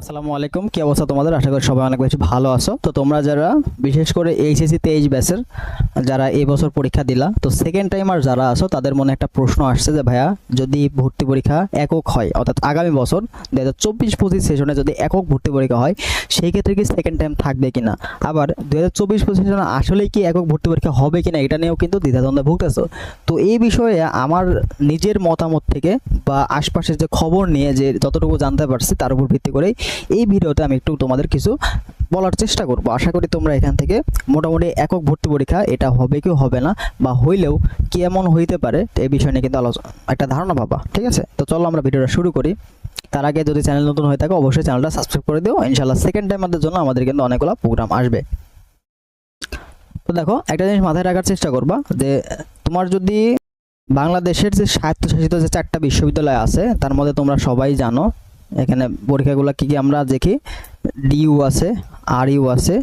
আসসালামু আলাইকুম। কি অবস্থা তোমাদের? আশা করি সবাই অনেক বেশি ভালো আছো। তো তোমরা যারা, বিশেষ করে এইচএসসি তেইশ ব্যাচের যারা এই বছর পরীক্ষা দিলা, তো সেকেন্ড টাইম আর যারা আছো, তাদের মনে একটা প্রশ্ন আসছে যে, ভাইয়া, যদি ভর্তি পরীক্ষা একক হয়, অর্থাৎ আগামী বছর দু হাজার চব্বিশ পঁচিশ সেশনে যদি একক ভর্তি পরীক্ষা হয়, সেই ক্ষেত্রে কি সেকেন্ড টাইম থাকবে কিনা? আবার দু হাজার চব্বিশ পঁচিশ সেশনে আসলেই কি একক ভর্তি পরীক্ষা হবে কিনা, এটা নিয়েও কিন্তু দ্বিধাদ্বন্দ্বে ভুগতেছো। তো এই বিষয়ে আমার নিজের মতামত থেকে বা আশপাশের যে খবর নিয়ে যে যতটুকু জানতে পারছি, তার উপর ভিত্তি করেই এই ভিডিওতে আমি একটু তোমাদের কিছু বলার চেষ্টা করব। আশা করি তোমরা এখান থেকে মোটামুটি একক ভর্তি পরীক্ষা, এটা হবে কি হবে না, বা হইলেও কি এমন হইতে পারে, এই বিষয় নিয়ে কিন্তু আলোচনা একটা ধারণা পাবা ঠিক আছে? তো চলো আমরা ভিডিওটা শুরু করি। তার আগে যদি চ্যানেল নতুন হয়ে থাকে, অবশ্যই চ্যানেলটা সাবস্ক্রাইব করে দিও। ইনশাল্লাহ সেকেন্ড টাইমারদের জন্য আমাদের কিন্তু অনেকগুলো প্রোগ্রাম আসবে। তো দেখো, একটা জিনিস মাথায় রাখার চেষ্টা করবা, যে তোমার যদি বাংলাদেশের যে স্বায়ত্তশাসিত যে চারটা বিশ্ববিদ্যালয় আছে, তার মধ্যে তোমরা সবাই জানো এখানে পরীক্ষাগুলো কি কি আমরা দেখি? ডিউ আছে আর ইউ আছে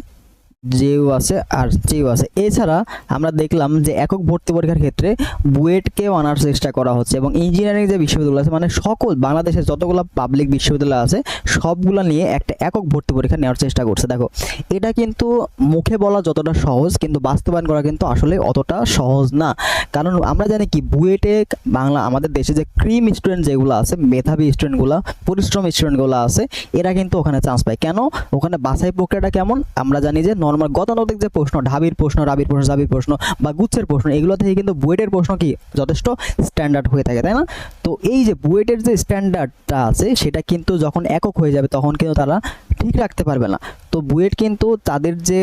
জেইউ আছে আর চেইউ আছে। এছাড়া আমরা দেখলাম যে একক ভর্তি পরীক্ষার ক্ষেত্রে বুয়েটকেও আনার চেষ্টা করা হচ্ছে এবং ইঞ্জিনিয়ারিং যে বিশ্ববিদ্যালয় আছে মানে সকল বাংলাদেশের যতগুলো পাবলিক বিশ্ববিদ্যালয় আছে, সবগুলো নিয়ে একটা একক ভর্তি পরীক্ষা নেওয়ার চেষ্টা করছে। দেখো, এটা কিন্তু মুখে বলা যতটা সহজ, কিন্তু বাস্তবায়ন করা কিন্তু আসলে অতটা সহজ না। কারণ আমরা জানি কি, বুয়েটে বাংলা, আমাদের দেশে যে ক্রিম স্টুডেন্ট যেগুলো আছে, মেধাবী স্টুডেন্টগুলো, পরিশ্রম স্টুডেন্টগুলো আছে, এরা কিন্তু ওখানে চান্স পায়। কেন? ওখানে বাছাই প্রক্রিয়াটা কেমন? আমরা জানি যে নর্মাল গতানুগতিক যে প্রশ্ন, ঢাবির প্রশ্ন, রাবির প্রশ্ন, জাবির প্রশ্ন বা গুচ্ছের প্রশ্ন, এগুলো থেকে কিন্তু বুয়েটের প্রশ্ন কি যথেষ্ট স্ট্যান্ডার্ড হয়ে থাকে, তাই না? তো এই যে বুয়েটের যে স্ট্যান্ডার্ডটা আছে, সেটা কিন্তু যখন একক হয়ে যাবে, তখন কিন্তু তারা ঠিক রাখতে পারবে না। তো বুয়েট কিন্তু তাদের যে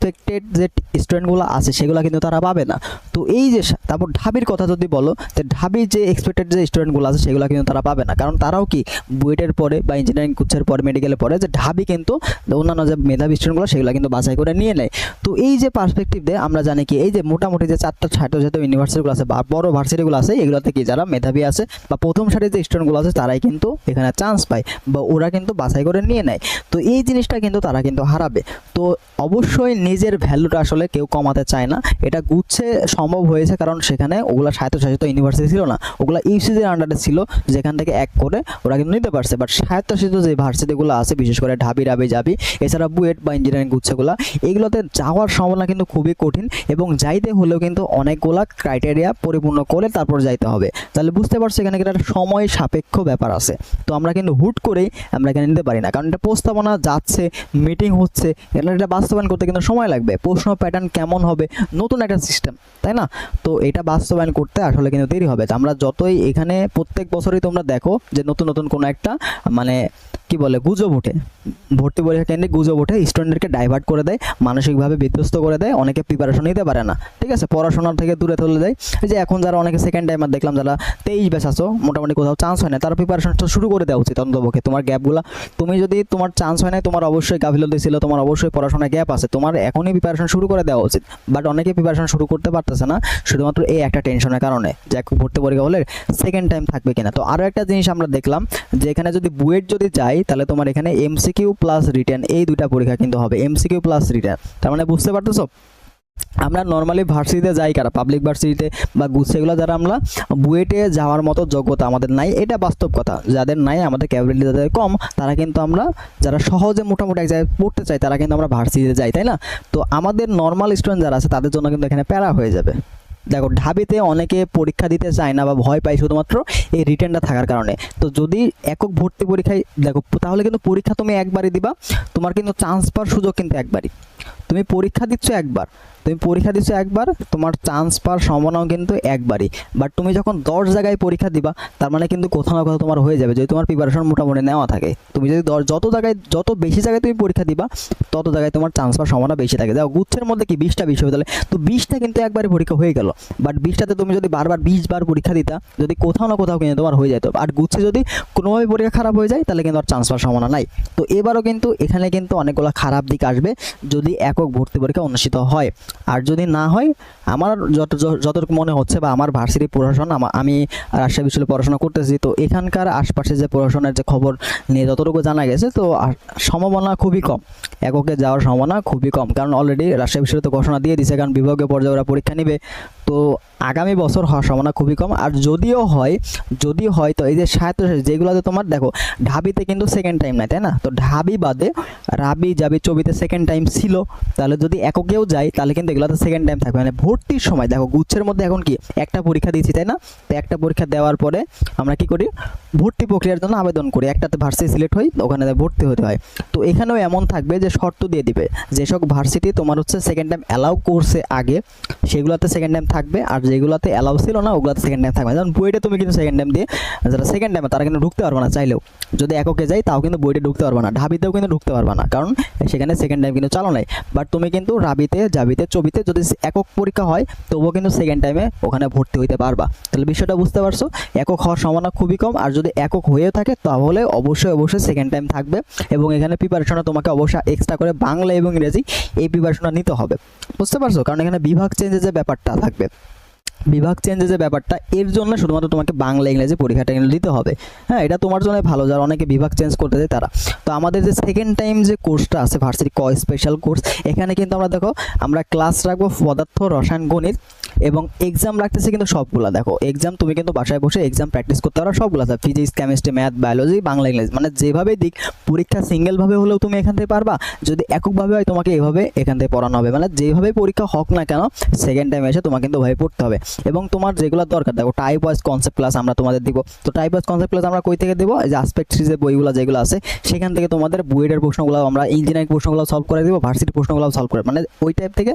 এক্সপেক্টেড যে স্টুডেন্টগুলো আছে, সেগুলো কিন্তু তারা পাবে না। তো এই যে তারপর ঢাবির কথা যদি বলো যে ঢাবির যে এক্সপেক্টেড যে স্টুডেন্টগুলো আছে, সেগুলো কিন্তু তারা পাবে না। কারণ তারাও কি বুয়েটের পরে বা ইঞ্জিনিয়ারিং কুচ্ছের পরে মেডিকেলের পরে, যে ঢাবি কিন্তু অন্যান্য যে মেধাবী স্টুডেন্টগুলো সেগুলো কিন্তু বাছাই করে নিয়ে নেয়। তো এই যে পার্সপেক্টিভ দিয়ে আমরা জানি কি, এই যে মোটামুটি যে চারটা ছাত্র জাতীয় ইউনিভার্সিটিগুলো আছে, বা বড় ভার্সিটিগুলো আছে, এগুলোতে কি যারা মেধাবী আছে, বা প্রথম সারির যে স্টুডেন্টগুলো আছে, তারাই কিন্তু এখানে চান্স পায়, বা ওরা কিন্তু বাছাই করে নিয়ে নেয়। তো এই জিনিসটা কিন্তু তারা কিন্তু হারাবে। তো অবশ্যই নিজের ভ্যালুটা আসলে কেউ কমাতে চায় না। এটা গুচ্ছে সম্ভব হয়েছে কারণ সেখানে ওগুলা স্বায়ত্তশাসিত ইউনিভার্সিটি ছিল না। ওগুলা ইউসিজির আন্ডারে ছিল, যেখান থেকে এক করে ওরা কিন্তু নিতে পারছে। বাট স্বায়ত্তশাসিত যে ভার্সিটিগুলো আছে, বিশেষ করে ঢাবি রাবি যাবি এছাড়া বুয়েট বা ইঞ্জিনিয়ারিং গুচ্ছগুলো, এগুলোতে যাওয়ার সম্ভাবনা কিন্তু খুবই কঠিন এবং যাইতে হলেও কিন্তু অনেকগুলা ক্রাইটেরিয়া পরিপূর্ণ করে তারপর যাইতে হবে। তাহলে বুঝতে পারছ এখানে কিন্তু একটা সময় সাপেক্ষ ব্যাপার আছে। তো আমরা কিন্তু হুট করেই আমরা এখানে নিতে পারি না। কারণ এটা প্রস্তাবনা যাচ্ছে মিটিং হচ্ছে, এটা বাস্তবায়ন করতে কিন্তু সময় লাগবে, প্রশ্ন প্যাটার্ন কেমন হবে, নতুন একটা সিস্টেম তাই না? তো এটা বাস্তবায়ন করতে আসলে কিন্তু দেরি হবে। আমরা যতই এখানে প্রত্যেক বছরই তোমরা দেখো যে নতুন নতুন কোনো একটা মানে কি বলে, গুজব ওঠে। ভর্তি পরীক্ষা কেন্দ্রে গুজব ওঠে স্টুডেন্টদেরকে ডাইভার্ট করে দেয়, মানসিকভাবে বিধ্বস্ত করে দেয়, অনেকে প্রিপারেশন নিতে পারে না। ঠিক আছে? পড়াশোনার থেকে দূরে তুলে দেয় যে এখন যারা অনেকে সেকেন্ড টাইমার দেখলাম, যারা তেইশ ব্যাচ আছো, মোটামুটি কোথাও চান্স হয় না তারা প্রিপারেশন শুরু করে দেওয়া উচিত অন্তপক্ষে তোমার গ্যাপগুলো তুমি যদি তোমার চান্স হয় না তোমার অবশ্যই গাফিলতি ছিল, তোমার অবশ্যই পড়াশোনায় গ্যাপ আছে, তোমার এখনই প্রিপারেশন শুরু করে দেওয়া উচিত। বাট অনেকে প্রিপারেশন শুরু করতে পারতেছে না, শুধুমাত্র এই একটা টেনশনের কারণে, যে ভর্তি পরীক্ষা হলে সেকেন্ড টাইম থাকবে কিনা। তো আরও একটা জিনিস আমরা দেখলাম, যে এখানে যদি বুয়েট যদি যাই তাহলে তোমার এখানে এমসিকিউ প্লাস রিটার্ন এই দুটা পরীক্ষা কিন্তু হবে। এমসিকিউ প্লাস রিটার্ন তার মানে বুঝতে পারতেছো? আমরা নর্মালি ভার্সিটিতে যাই কারা? পাবলিক ভার্সিটিতে বা গুচ্ছেগুলো যারা আমরা বুয়েটে যাওয়ার মতো যোগ্যতা আমাদের নাই, এটা বাস্তব কথা। যাদের নাই, আমাদের ক্যাপাবিলিটি যাদের কম, তারা কিন্তু আমরা যারা সহজে মোটামুটি এক জায়গায় পড়তে চাই তারা কিন্তু আমরা ভার্সিটিতে যাই, তাই না? তো আমাদের নর্মাল স্টুডেন্ট যারা আছে, তাদের জন্য কিন্তু এখানে প্যারা হয়ে যাবে। দেখো, ঢাবিতে অনেকে পরীক্ষা দিতে চায় না বা ভয় পায় শুধুমাত্র এই রিটার্নটা থাকার কারণে। তো যদি একক ভর্তি পরীক্ষায়, দেখো, তাহলে কিন্তু পরীক্ষা তুমি একবারই দিবা, তোমার কিন্তু চান্স পাওয়ার সুযোগ কিন্তু একবারই। তুমি পরীক্ষা দিচ্ছ একবার। তুমি পরীক্ষা দিচ্ছ একবার, তোমার চান্স পাওয়ার সম্ভাবনাও কিন্তু একবারই। বাট তুমি যখন দশ জায়গায় পরীক্ষা দিবা, তার মানে কিন্তু কোথাও না কোথাও তোমার হয়ে যাবে, যদি তোমার প্রিপারেশন মোটামুটি নেওয়া থাকে। তুমি যদি দশ, যত জায়গায়, যত বেশি জায়গায় তুমি পরীক্ষা দিবা, তত জায়গায় তোমার চান্স পাওয়ার সম্ভাবনা বেশি থাকে। দেখো, গুচ্ছের মধ্যে কি বিশটা বিশ্ববিদ্যালয় তো বিশটা কিন্তু একবারে পরীক্ষা হয়ে গেল। বাট বিশটাতে তুমি যদি বারবার বিশ বার পরীক্ষা দিতা, যদি কোথাও না কোথাও কিন্তু তোমার হয়ে যেত। আর গুচ্ছে যদি কোনোভাবে পরীক্ষা খারাপ হয়ে যায়, তাহলে কিন্তু আর চান্স পাওয়ার সম্ভাবনা নাই। তো এবারও কিন্তু এখানে কিন্তু অনেকগুলো খারাপ দিক আসবে। যদি একক ভর্তি পরীক্ষা অনুষ্ঠিত হয়। আর যদি না হয়, আমার যত যতটুকু মনে হচ্ছে বা আমার ভার্সিটি প্রশাসন, আমা- রাজশাহী বিশ্ববিদ্যালয়ে পড়াশোনা করতেছি, তো এখানকার আশপাশে যে প্রশাসনের যে খবর নিয়ে যতটুকু জানা গেছে, তো সম্ভাবনা খুবই কম। এককে যাওয়ার সম্ভাবনা খুবই কম। কারণ অলরেডি রাজশাহী বিশ্ববিদ্যালয় তো ঘোষণা দিয়ে দিছে, কারণ বিভাগীয় পর্যায়ে ওরা পরীক্ষা নেবে। তো আগামী বছর হওয়ার সম্ভাবনা খুবই কম। আর যদিও হয়, যদি হয়, তো এই যে সাহিত্য যেগুলোতে তোমার দেখো, ঢাবিতে কিন্তু সেকেন্ড টাইম নাই, তাই না? তো ঢাবি বাদে রাবি যাবি চবিতে সেকেন্ড টাইম ছিল। তাহলে যদি এককেও যাই তাহলে কিন্তু এগুলোতে সেকেন্ড টাইম থাকবে। মানে ভর্তির সময়, দেখো গুচ্ছের মধ্যে এখন কি? একটা পরীক্ষা দিয়েছি, তাই না? তো একটা পরীক্ষা দেওয়ার পরে আমরা কি করি? ভর্তি প্রক্রিয়ার জন্য আবেদন করি। একটাতে ভার্সিটি সিলেক্ট হই, ওখানে ভর্তি হতে হয়। তো এখানেও এমন থাকবে যে শর্ত দিয়ে দিবে। যেসব ভার্সিটি তোমার হচ্ছে সেকেন্ড টাইম অ্যালাউ করছে আগে, সেগুলোতে সেকেন্ড টাইম থাকবে। আর যেগুলোতে অ্যালাউ ছিল না, ওগুলোতে সেকেন্ড টাইম থাকবে। যেমন বইটা তুমি কিন্তু সেকেন্ড টাইম দিয়ে, যারা সেকেন্ড টাইমে তারা কিন্তু ঢুকতে পারবে না চাইলেও। যদি এককে যাই তাও কিন্তু বইটা ঢুকতে পারবে না। ঢাবিতেও কিন্তু ঢুকতে পারবে না। কারণ সেখানে সেকেন্ড টাইম কিন্তু চালু নাই। বাট তুমি কিন্তু রাবিতে, জাবিতে, চবিতে যদি একক পরীক্ষা হয়, তবুও কিন্তু সেকেন্ড টাইমে ওখানে ভর্তি হইতে পারবা। তাহলে বিষয়টা বুঝতে পারছ? একক হওয়ার সম্ভাবনা খুবই কম, আর যদি একক হয়েও থাকে, তাহলে অবশ্যই অবশ্যই সেকেন্ড টাইম থাকবে। এবং এখানে প্রিপারেশনটা তোমাকে অবশ্যই এক্সট্রা করে বাংলা এবং ইংরেজি এই প্রিপারেশনটা নিতে হবে। বুঝতে পারছ? কারণ এখানে বিভাগ চেঞ্জের যে ব্যাপারটা থাকবে। বিভাগ চেঞ্জের যে ব্যাপারটা, এর জন্য শুধুমাত্র তোমাকে বাংলা, ইংরেজি পরীক্ষাটা কিন্তু দিতে হবে। হ্যাঁ এটা তোমার জন্য ভালো, যারা অনেকে বিভাগ চেঞ্জ করতে দেয় তারা। তো আমাদের যে সেকেন্ড টাইম যে কোর্সটা আছে ভার্সিটি ক স্পেশাল কোর্স এখানে কিন্তু আমরা দেখো, আমরা ক্লাস রাখব পদার্থ, রসায়ন, গণিত। এবং এক্সাম রাখতেছে কিন্তু সবগুলা। দেখো এক্সাম তুমি কিন্তু বাসায় বসে এক্সাম প্র্যাকটিস করতে পারো, সবগুলো আছে। Physics chemistry math biology Bangla English মানে যেভাবে দিক, পরীক্ষা সিঙ্গেলভাবে হলেও তুমি এখান থেকে পারবা, যদি এককভাবে হয় তোমাকে এভাবে এখান থেকে পড়ানো হবে। মানে যেভাবে পরীক্ষা হোক না কেন সেকেন্ড টাইম এসে তোমাকে কিন্তু ভাবে পড়তে হবে। এবং তোমার যেগুলো দরকার, দেখো টাইপ ওয়াইজ কনসেপ্ট ক্লাস আমরা তোমাদের দিব। তো টাইপ ওয়াইজ কনসেপ্ট ক্লাস আমরা কই থেকে দেবো? যে আসপেক্ট সিরিজের বইগুলো যেগুলো আছে, সেখান থেকে তোমাদের বইয়ের প্রশ্নগুলো আমরা ইঞ্জিনিয়ারিং প্রশ্নগুলো সলভ করে দিব ভার্সিটি প্রশ্নগুলো সলভ করে মানে ওই টাইপ থেকে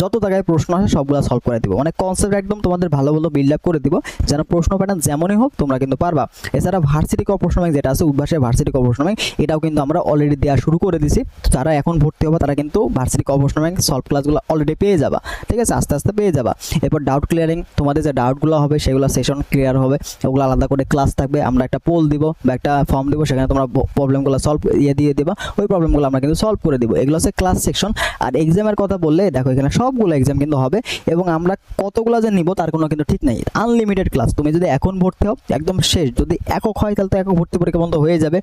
যত জায়গায় প্রশ্ন আসে সবগুলো সলভ করে দিব। মানে কনসেপ্ট একদম তোমাদের ভালো ভালো বিল্ড আপ করে দিব। যেন প্রশ্ন প্যাটার্ন যেমনই হোক, তোমরা কিন্তু পারবা। এছাড়া ভার্সিটি প্রশ্ন ব্যাংক যেটা আছে উদ্ভাসের ভার্সিটি প্রশ্ন ব্যাংক এটাও কিন্তু আমরা অলরেডি দেওয়া শুরু করে দিছি। তো যারা এখন ভর্তি হবে, তারা কিন্তু ভার্সিটি প্রশ্ন ব্যাংক সলভ ক্লাসগুলো অলরেডি পেয়ে যাবা। ঠিক আছে? আস্তে আস্তে পেয়ে যাবা। এরপর ডাউট ক্লিয়ারিং তোমাদের যে ডাউটগুলো হবে, সেগুলো সেশন ক্লিয়ার হবে। ওগুলো আলাদা করে ক্লাস থাকবে। আমরা একটা পোল দিব বা একটা ফর্ম দিব, সেখানে তোমরা প্রবলেমগুলো সলভ ইয়ে দিয়ে দিবা। ওই প্রবলেমগুলো আমরা কিন্তু সলভ করে দিব। এগুলো হচ্ছে ক্লাস সেকশন আর এক্সামের কথা বললে, দেখো এখানে সবগুলো এক্সাম কিন্তু হবে। এবং আমরা কতগুলো যে নিব তার কোনো কিন্তু ঠিক নেই। আনলিমিটেড ক্লাস তুমি যদি এখন ভর্তি হও, একদম শেষ। যদি একক হয়, তাহলে তো একক ভর্তি পরীক্ষা বন্ধ হয়ে যাবে।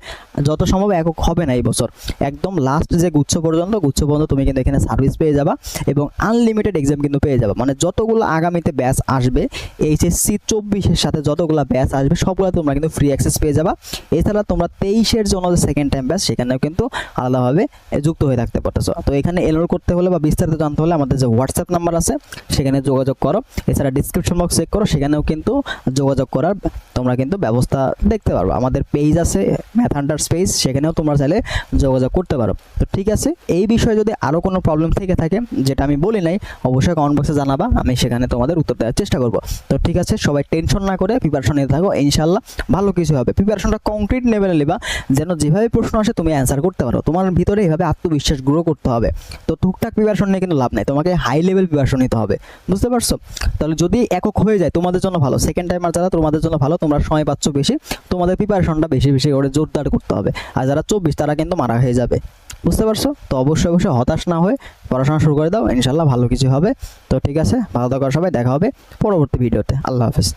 যত সম্ভব একক হবে না এই বছর। একদম লাস্ট যে গুচ্ছ পর্যন্ত গুচ্ছ পর্যন্ত তুমি কিন্তু এখানে সার্ভিস পেয়ে যাবা এবং আনলিমিটেড এক্সাম কিন্তু পেয়ে যাবা। মানে যতগুলো আগামীতে ব্যাচ আসবে এইচএসসি চব্বিশের সাথে যতগুলো ব্যাচ আসবে, সবগুলো তোমরা কিন্তু ফ্রি অ্যাক্সেস পেয়ে যাবা। এছাড়া তোমরা তেইশের জন্য যে সেকেন্ড টাইম ব্যাচ সেখানেও কিন্তু আলাদাভাবে যুক্ত হয়ে থাকতে পারতেছো। তো এখানে এনরোল করতে হলে বা বিস্তারিত জানতে হলে আমাদের যে হোয়াটসঅ্যাপ নাম্বার আছে, সেখানে যোগাযোগ করো। এছাড়া ডিসক্রিপশন বক্স চেক করো, সেখানেও কিন্তু যোগাযোগ করার তোমরা কিন্তু ব্যবস্থা দেখতে পারো আমাদের পেজ আছে ম্যাথ হান্টার স্পেস সেখানেও তোমরা চাইলে যোগাযোগ করতে পারো। তো ঠিক আছে, এই বিষয়ে যদি আরও কোনো প্রবলেম থেকে থাকে, যেটা আমি বলি নাই, অবশ্যই কমেন্ট বক্সে জানাবা, আমি সেখানে তোমাদের উত্তর দেওয়ার চেষ্টা করব। তো ঠিক আছে, সবাই টেনশন না করে প্রিপারেশন নিতে থাকো ইনশাল্লাহ ভালো কিছু হবে। প্রিপারেশনটা কংক্রিট লেভেলে নেবা, যেন যেভাবে প্রশ্ন আসে তুমি অ্যান্সার করতে পারো। তোমার ভিতরে এইভাবে আত্মবিশ্বাস গ্রো করতে হবে। তো টুকটাক প্রিপারেশন নিয়ে কিন্তু লাভ নাই, তোমাকে হাই লেভেল প্রিপারেশন নিতে হবে। বুঝতে পারছ? তাহলে যদি একক হয়ে যায়, তোমাদের জন্য ভালো। সেকেন্ড টাইমার যারা, তোমাদের জন্য ভালো। তোমরা সময় পাচ্ছ বেশি। তোমাদের প্রিপারেশনটা বেশি বেশি করে জোরদার করতে হবে। আর যারা চব্বিশ, তারা কিন্তু মারা হয়ে যাবে। বুঝতে পারছ? তো অবশ্যই অবশ্যই হতাশ না হয়ে পড়াশোনা শুরু করে দাও। ইনশাল্লাহ ভালো কিছু হবে। তো ঠিক আছে, ভালো থাকার সবাই। দেখা হবে পরবর্তী ভিডিওতে। আল্লাহ হাফেজ।